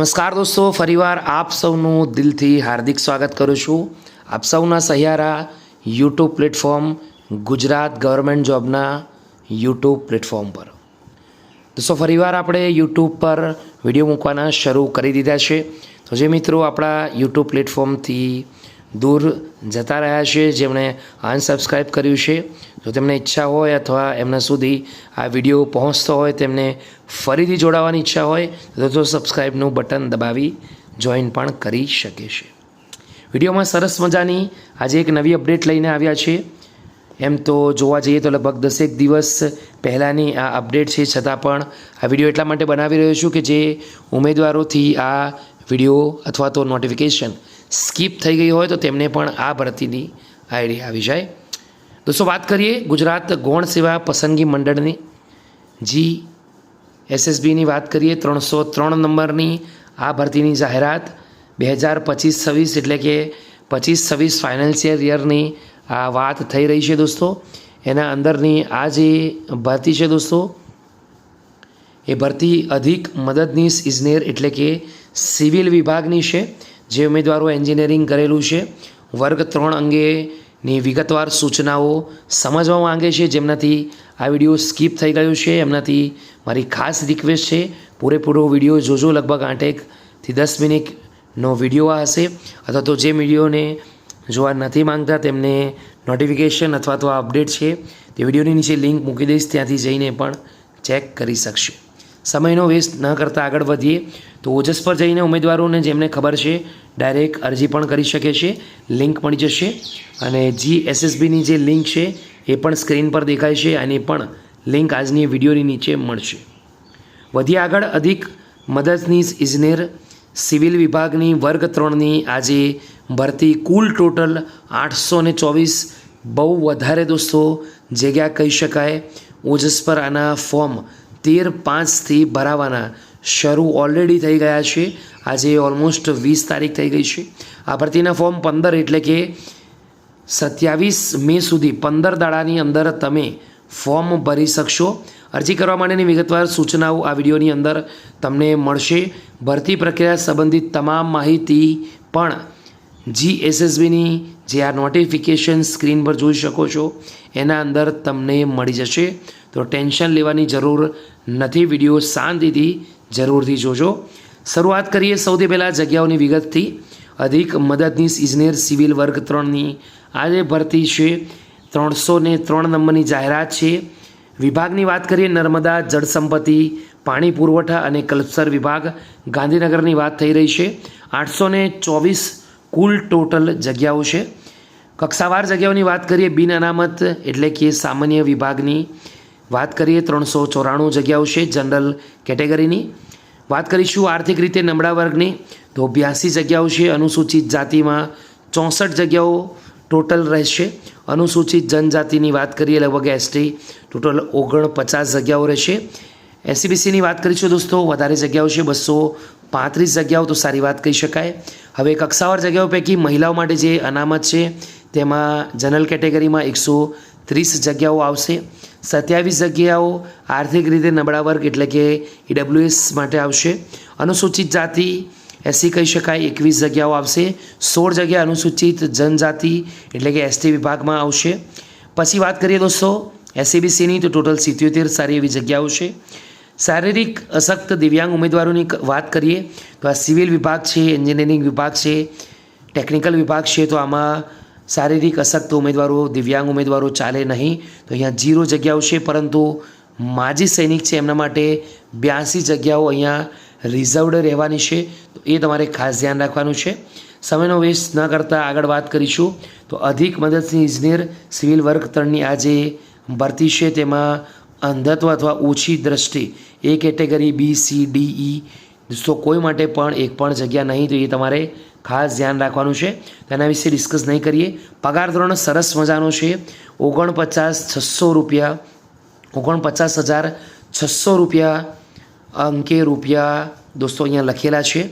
નમસ્કાર દોસ્તો, ફરીવાર આપ સૌનું દિલથી હાર્દિક સ્વાગત કરું છું. આપ સૌના સહિયારા યુટ્યુબ પ્લેટફોર્મ ગુજરાત ગવર્મેન્ટ જોબના યુટ્યુબ પ્લેટફોર્મ પર. દોસ્તો, ફરીવાર આપણે યુટ્યુબ પર વીડિયો મૂકવાના શરૂ કરી દીધા છે. તો જે મિત્રો આપણા યુટ્યુબ પ્લેટફોર્મથી દૂર જતા રહ્યા છે જેમણે અનસબસ્ક્રાઈબ કર્યું છે. જો તેમને ઈચ્છા હોય અથવા એમના સુધી આ વીડિયો પહોંચતો હોય, તેમને ફરીથી જોડાવાની ઈચ્છા હોય, તો તો સબસ્ક્રાઈબનું બટન દબાવી જોઈન પણ કરી શકે છે. વિડીયોમાં સરસ મજાની આજે એક નવી અપડેટ લઈને આવ્યા છે એમ તો જોવા જઈએ તો લગભગ દસેક દિવસ પહેલાંની આ અપડેટ છે, છતાં પણ આ વીડિયો એટલા માટે બનાવી રહ્યો છું કે જે ઉમેદવારોથી આ વીડિયો અથવા તો નોટિફિકેશન સ્કીપ થઈ ગઈ હોય તો તેમને પણ આ ભરતીની આઈડિયા આવી જાય. દોસ્તો, વાત કરીએ ગુજરાત ગૌણ સેવા પસંદગી મંડળની. જી એસએસબીની વાત કરીએ, ત્રણસો ત્રણ નંબરની આ ભરતીની જાહેરાત બે હજાર પચીસ છવ્વીસ એટલે કે પચીસ છવ્વીસ ફાઇનાન્શિયલ યરની આ વાત થઈ રહી છે દોસ્તો. એના અંદરની આ જે ભરતી છે દોસ્તો, એ ભરતી અધિક મદદનીશ ઇજનેર એટલે કે સિવિલ વિભાગની છે. જે ઉમેદવારો એન્જિનિયરિંગ કરેલું છે, વર્ગ ત્રણ અંગેની વિગતવાર સૂચનાઓ સમજવા માંગે છે. જેમનાથી આ વીડિયો સ્કીપ થઈ ગયો છે. એમનાથી મારી ખાસ રિક્વેસ્ટ છે, પૂરેપૂરો વીડિયો જોજો. લગભગ આઠેકથી દસ મિનિટનો વીડિયો હશે. અથવા તો જે વિડીયોને જોવા નથી માંગતા તેમને નોટિફિકેશન અથવા તો અપડેટ છે. તે વિડીયોની નીચે લિંક મૂકી દઈશ. ત્યાંથી જઈને પણ ચેક કરી શકશે. સમયનો વેસ્ટ ન કરતાં આગળ વધીએ તો ઓજસ પર જઈને ઉમેદવારોને જેમને ખબર છે ડાયરેક્ટ અરજી પણ કરી શકે છે લિંક મળી જશે અને જી એસએસબીની જે લિંક છે, એ પણ સ્ક્રીન પર દેખાય છે અને પણ લિંક આજની વિડીયોની નીચે મળશે. વધી આગળ, અધિક મદદનીશ ઇજનેર સિવિલ વિભાગની વર્ગ ત્રણની આજે ભરતી કુલ ટોટલ આઠસો ને ચોવીસ. બહુ વધારે દોસ્તો, જગ્યા કહી શકાય. ઓજસ પર આના ફોર્મ તેર પાંચથી ભરાવાના શરૂ ઓલરેડી થઈ ગયા છે. આજે ઓલમોસ્ટ વીસ તારીખ થઈ ગઈ છે. આ ભરતીના ફોર્મ પંદર એટલે કે સત્યાવીસ મે સુધી પંદર દાડાની અંદર તમે ફોર્મ ભરી શકશો. અરજી કરવા માટેની વિગતવાર સૂચનાઓ આ વિડીયોની અંદર તમને મળશે. ભરતી પ્રક્રિયા સંબંધિત તમામ માહિતી પણ જી એસએસબીની જે આ નોટિફિકેશન સ્ક્રીન પર જોઈ શકો છો. એના અંદર તમને મળી જશે. તો ટેન્શન લેવાની જરૂર નથી. વીડિયો શાંતિથી જરૂરથી જોજો. શરૂઆત કરીએ સૌથી પહેલાં જગ્યાઓની વિગતથી. અધિક મદદનીશ ઇજનેર સિવિલ વર્ગ ત્રણની આજે ભરતી છે. ત્રણસો ને ત્રણ નંબરની જાહેરાત છે. વિભાગની વાત કરીએ નર્મદા, જળસંપત્તિ, પાણી પુરવઠા અને કલ્પસર વિભાગ. ગાંધીનગરની વાત થઈ રહી છે. આઠસો ને ચોવીસ કુલ ટોટલ જગ્યાઓ છે. કક્ષાવાર જગ્યાઓની વાત કરીએ બિન અનામત એટલે કે સામાન્ય વિભાગની. વાત કરીએ ત્રણસો ચોરાણું જગ્યાઓ છે જનરલ કેટેગરીની. વાત કરીશું આર્થિક રીતે નબળા વર્ગની. તો બ્યાસી જગ્યાઓ છે, અનુસૂચિત જાતિમાં ચોસઠ જગ્યાઓ ટોટલ રહેશે. અનુસૂચિત જનજાતિની વાત કરીએ, લગભગ એસટી, ટોટલ ઓગણપચાસ જગ્યાઓ રહેશે. એસસીબીસીની વાત કરીશું દોસ્તો, વધારે જગ્યાઓ છે, બસો પાંત્રીસ જગ્યાઓ તો સારી વાત કહી શકાય. હવે કક્ષાવાર જગ્યાઓ પૈકી મહિલાઓ માટે જે અનામત છે, તેમાં જનરલ કેટેગરીમાં એકસો ત્રીસ જગ્યાઓ આવશે. સત્યાવીસ જગ્યાઓ આર્થિક રીતે નબળા વર્ગ એટલે કે ઈડબ્લ્યુએસ માટે આવશે. અનુસૂચિત જાતિ એસસી કહી શકાય, એકવીસ જગ્યાઓ આવશે. સોળ જગ્યા અનુસૂચિત જનજાતિ એટલે કે એસટી વિભાગમાં આવશે. પછી વાત કરીએ દોસ્તો એસસીબીસીની તો ટોટલ સિત્યોતેર સારી એવી જગ્યાઓ છે. શારીરિક અશક્ત દિવ્યાંગ ઉમેદવારોની વાત કરીએ, તો આ સિવિલ વિભાગ છે, એન્જિનિયરિંગ વિભાગ છે, ટેકનિકલ વિભાગ છે, તો આમાં શારીરિક અશક્ત ઉમેદવારો, દિવ્યાંગ ઉમેદવારો ચાલે નહીં. તો અહીંયા જીરો જગ્યાઓ છે, પરંતુ માજી સૈનિક છે, એમના માટે બ્યાસી જગ્યાઓ અહીંયા રિઝર્વડ રહેવાની છે. તો એ તમારે ખાસ ધ્યાન રાખવાનું છે. સમયનો વેસ્ટ ન કરતાં આગળ વાત કરીશું. તો અધિક મદદની ઇજનેર સિવિલ વર્ગ ત્રણની આ જે ભરતી છે. તેમાં અંધત્વ અથવા ઓછી દ્રષ્ટિ એ category B, C, D, E. દોસ્તો કોઈ માટે પણ એક પણ જગ્યા નહીં. તો એ તમારે ખાસ ધ્યાન રાખવાનું છે. તેના વિશે ડિસ્કસ નહીં કરીએ. પગાર ધોરણ સરસ મજાનો છે. ઓગણપચાસ છસો રૂપિયા, ઓગણપચાસ હજાર છસો રૂપિયા અંકે રૂપિયા દોસ્તો અહીંયા લખેલા છે.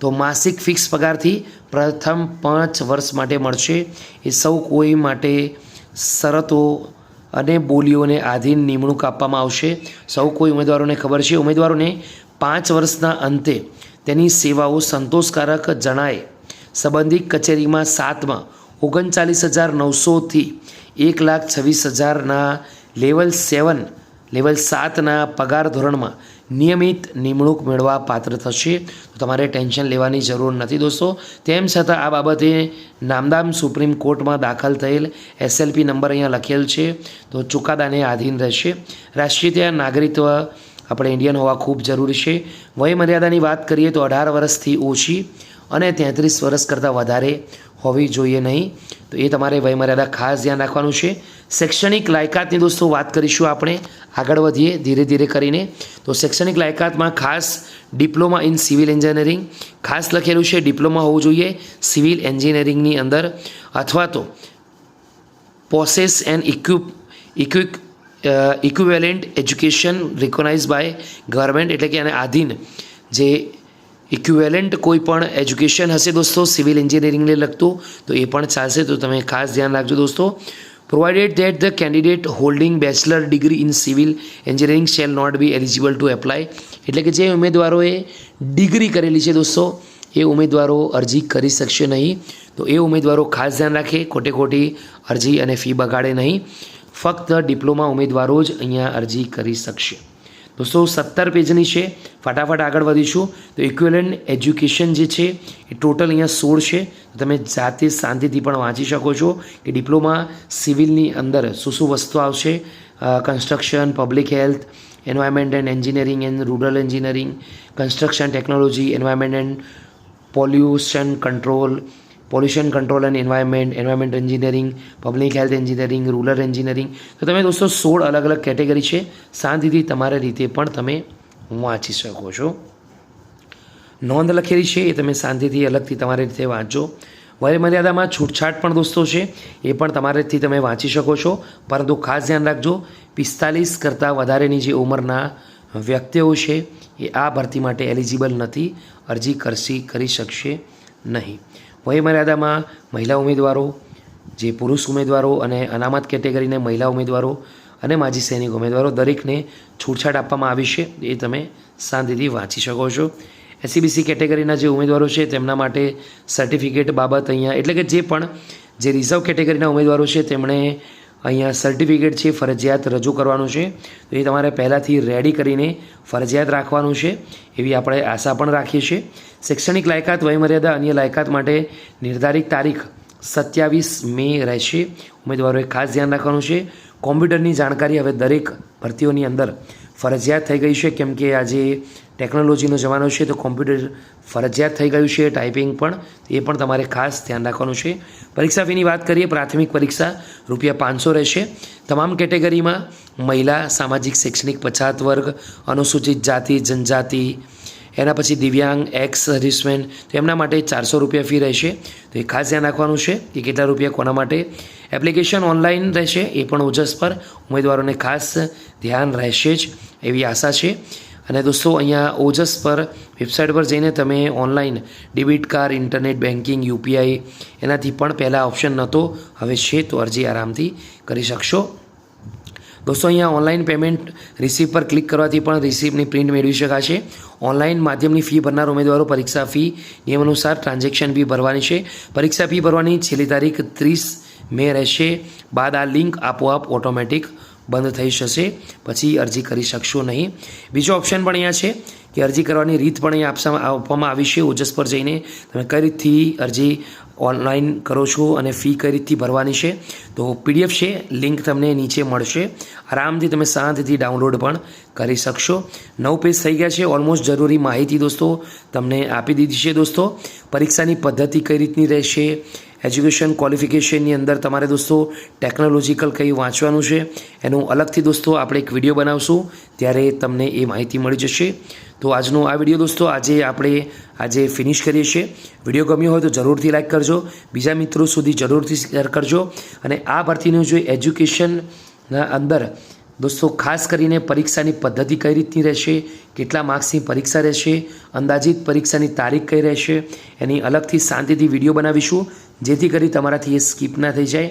તો માસિક ફિક્સ પગારથી પ્રથમ પાંચ વર્ષ માટે મળશે. એ સૌ કોઈ માટે શરતો અને બોલીઓને આધીન નિમણૂક આપવામાં આવશે. સૌ કોઈ ઉમેદવારોને ખબર છે. ઉમેદવારોને પાંચ વર્ષના અંતે તેની સેવાઓ સંતોષકારક જણાય. સંબંધિત કચેરીમાં સાતમાં ઓગણચાલીસ હજાર નવસોથી એક લાખ છવ્વીસ હજારના લેવલ સેવન, લેવલ સાતના પગાર ધોરણમાં નિયમિત નિમણૂક મેળવવા પાત્ર થશે. તો તમારે ટેન્શન લેવાની જરૂર નથી દોસ્તો. તેમ છતાં આ બાબતે નામદામ સુપ્રીમ કોર્ટમાં દાખલ થયેલ એસએલપી નંબર અહીંયા લખેલ છે. તો ચુકાદાને આધીન રહેશે. રાષ્ટ્રીય નાગરિકત્વ આપણે ઇન્ડિયન હોવા ખૂબ જરૂરી છે. વય મર્યાદાની વાત કરીએ તો અઢાર વર્ષથી ઓછી અને તેત્રીસ વર્ષ કરતાં વધારે હોવી જોઈએ નહીં. તો એ તમારે વયમર્યાદા ખાસ ધ્યાન રાખવાનું છે. શૈક્ષણિક લાયકાતની દોસ્તો વાત કરીશું આપણે. આગળ વધીએ, ધીરે ધીરે કરીને. તો શૈક્ષણિક લાયકાતમાં ખાસ ડિપ્લોમા ઇન સિવિલ એન્જિનિયરિંગ. ખાસ લખેલું છે, ડિપ્લોમા હોવું જોઈએ સિવિલ એન્જિનિયરિંગની અંદર. અથવા તો possess and equip ઇક્વિક equivalent education recognise by government એટલે કે આને આધીન જે ઇક્વિવેલન્ટ કોઈ પણ એજ્યુકેશન હશે દોસ્તો સિવિલ એન્જિનિયરિંગને લગતું, તો એ પણ ચાલશે. તો તમે ખાસ ધ્યાન રાખજો દોસ્તો. Provided that the candidate holding bachelor degree in civil engineering shall not be eligible to apply એટલે કે જે ઉમેદવારોએ ડિગ્રી કરેલી છે દોસ્તો, એ ઉમેદવારો અરજી કરી શકશે નહીં. તો એ ઉમેદવારો ખાસ ધ્યાન રાખે, ખોટે ખોટી અરજી અને ફી બગાડે નહીં. ફક્ત ડિપ્લોમા ઉમેદવારો જ અહીંયા અરજી કરી શકશે. દોસ્તો સત્તર પેજની છે. ફટાફટ આગળ વધીશું. તો ઇક્વેલન્ટ એજ્યુકેશન જે છે, એ ટોટલ અહીંયા સોળ છે. તમે જાતે શાંતિથી પણ વાંચી શકો છો કે ડિપ્લોમા સિવિલની અંદર શું શું વસ્તુ આવશે. Construction public health environment and engineering and rural engineering construction technology environment and pollution control pollution control and environment environment engineering public health engineering rural engineering તો તમે દોસ્તો સોળ અલગ અલગ કેટેગરી છે. શાંતિથી તમારા રીતે પણ તમે વાંચી શકો છો. નોંધ લખેલી છે, એ તમે શાંતિથી અલગથી તમારી રીતે વાંચો વયમર્યાદામાં છૂટછાટ પણ દોસ્તો છે, એ પણ તમારેથી તમે વાંચી શકો છો. પરંતુ ખાસ ધ્યાન રાખજો, પિસ્તાલીસ કરતાં વધારેની જે ઉંમરના વ્યક્તિઓ છે, એ આ ભરતી માટે એલિજિબલ નથી, અરજી કરશી, કરી શકશે નહીં. વયમર્યાદામાં મહિલા ઉમેદવારો, જે પુરુષ ઉમેદવારો અને અનામત કેટેગરીને મહિલા ઉમેદવારો અને માજી સૈનિક ઉમેદવારો દરેકને છૂટછાટ આપવામાં આવી છે, એ તમે શાંતિથી વાંચી શકો છો. એસસીબીસી કેટેગરીના જે ઉમેદવારો છે, તેમના માટે સર્ટિફિકેટ બાબત અહીંયા, એટલે કે જે પણ જે રિઝર્વ કેટેગરીના ઉમેદવારો છે, તેમણે અહીંયા સર્ટિફિકેટ છે, ફરજિયાત રજૂ કરવાનું છે. તો એ તમારે પહેલાંથી રેડી કરીને ફરજિયાત રાખવાનું છે. એવી આપણે આશા પણ રાખીએ છીએ. શૈક્ષણિક લાયકાત, વયમર્યાદા, અન્ય લાયકાત માટે નિર્ધારિત તારીખ સત્યાવીસ મે રહેશે. ઉમેદવારોએ ખાસ ધ્યાન રાખવાનું છે. કોમ્પ્યુટરની જાણકારી હવે દરેક ભરતીઓની અંદર ફરજિયાત થઈ ગઈ છે. કેમ કે આજે ટેકનોલોજીનો જમાનો છે, તો કોમ્પ્યુટર ફરજિયાત થઈ ગયું છે, ટાઈપિંગ પણ, એ પણ તમારે ખાસ ધ્યાન રાખવાનું છે. પરીક્ષા ફીની વાત કરીએ, પ્રાથમિક પરીક્ષા રૂપિયા પાંચસો રહેશે. તમામ કેટેગરીમાં મહિલા, સામાજિક, શૈક્ષણિક, પછાત વર્ગ, અનુસૂચિત જાતિ, જનજાતિ, એના પછી દિવ્યાંગ, એક્સ સર્વિસમેન તો એમના માટે ચારસો રૂપિયા ફી રહેશે. તો એ ખાસ ધ્યાન રાખવાનું છે કે કેટલા રૂપિયા કોના માટે. એપ્લિકેશન ઓનલાઈન રહેશે, એ પણ ઓજસ પર. ઉમેદવારોને ખાસ ધ્યાન રહેશે જ એવી આશા છે. અને દોસ્તો, અહીંયા ઓજસ પર વેબસાઇટ પર જઈને તમે online debit card, internet banking UPI એનાથી પણ પહેલાં ઓપ્શન નહોતો હવે છે તો અરજી આરામથી કરી શકશો. દોસ્તો, અહીંયા ઓનલાઈન પેમેન્ટ રિસીપ પર ક્લિક કરવાથી પણ રિસીપની પ્રિન્ટ મેળવી શકાશે. ઓનલાઈન માધ્યમની ફી ભરનાર ઉમેદવારો પરીક્ષા ફી નિયમ અનુસાર ટ્રાન્ઝેક્શન ફી ભરવાની છે. પરીક્ષા ફી ભરવાની છેલ્લી તારીખ ત્રીસ મે રહેશે. બાદ આ લિંક આપોઆપ ઓટોમેટિક બંધ થઈ જશે. પછી અરજી કરી શકશો નહીં. બીજો ઓપ્શન પણ અહીંયા છે કે અરજી કરવાની રીત પણ અહીંયા આપવામાં આપવામાં આવી છે, ઓજસ પર જઈને. તમે કઈ રીતથી અરજી ઓનલાઈન કરો છો અને ફી કઈ રીતથી ભરવાની છે? તો પીડીએફ છે લિંક તમને નીચે મળશે. આરામથી તમે શાંતિથી ડાઉનલોડ પણ કરી શકશો. નવ પેજ થઈ ગયા છે ઓલમોસ્ટ જરૂરી માહિતી દોસ્તો, તમને આપી દીધી છે દોસ્તો. પરીક્ષાની પદ્ધતિ કઈ રીતની રહેશે? એજ્યુકેશન ક્વોલિફિકેશનની અંદર તમારે દોસ્તો ટેકનોલોજીકલ કંઈ વાંચવાનું છે, એનું અલગથી દોસ્તો આપણે એક વીડિયો બનાવશું, ત્યારે તમને એ માહિતી મળી જશે. તો આજનો આ વીડિયો દોસ્તો આજે આપણે આજે ફિનિશ કરીએ છીએ. વીડિયો ગમ્યો હોય તો જરૂરથી લાઇક કરજો. બીજા મિત્રો સુધી જરૂરથી શેર કરજો. અને આ ભરતીનું જો એજ્યુકેશનના અંદર દોસ્તો ખાસ કરીને પરીક્ષાની પદ્ધતિ કઈ રીતની રહેશે, કેટલા માર્ક્સની પરીક્ષા રહેશે, અંદાજિત પરીક્ષાની તારીખ કઈ રહેશે, એની અલગથી શાંતિથી વીડિયો બનાવીશું. જેથી કરી તમારાથી એ સ્કીપ ના થઈ જાય.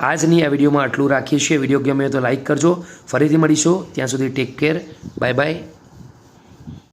આજની આ વિડીયોમાં આટલું રાખીએ છીએ. વીડિયો ગમ્યો તો લાઈક કરજો. ફરીથી મળીશું. ત્યાં સુધી ટેક કેર. Bye bye.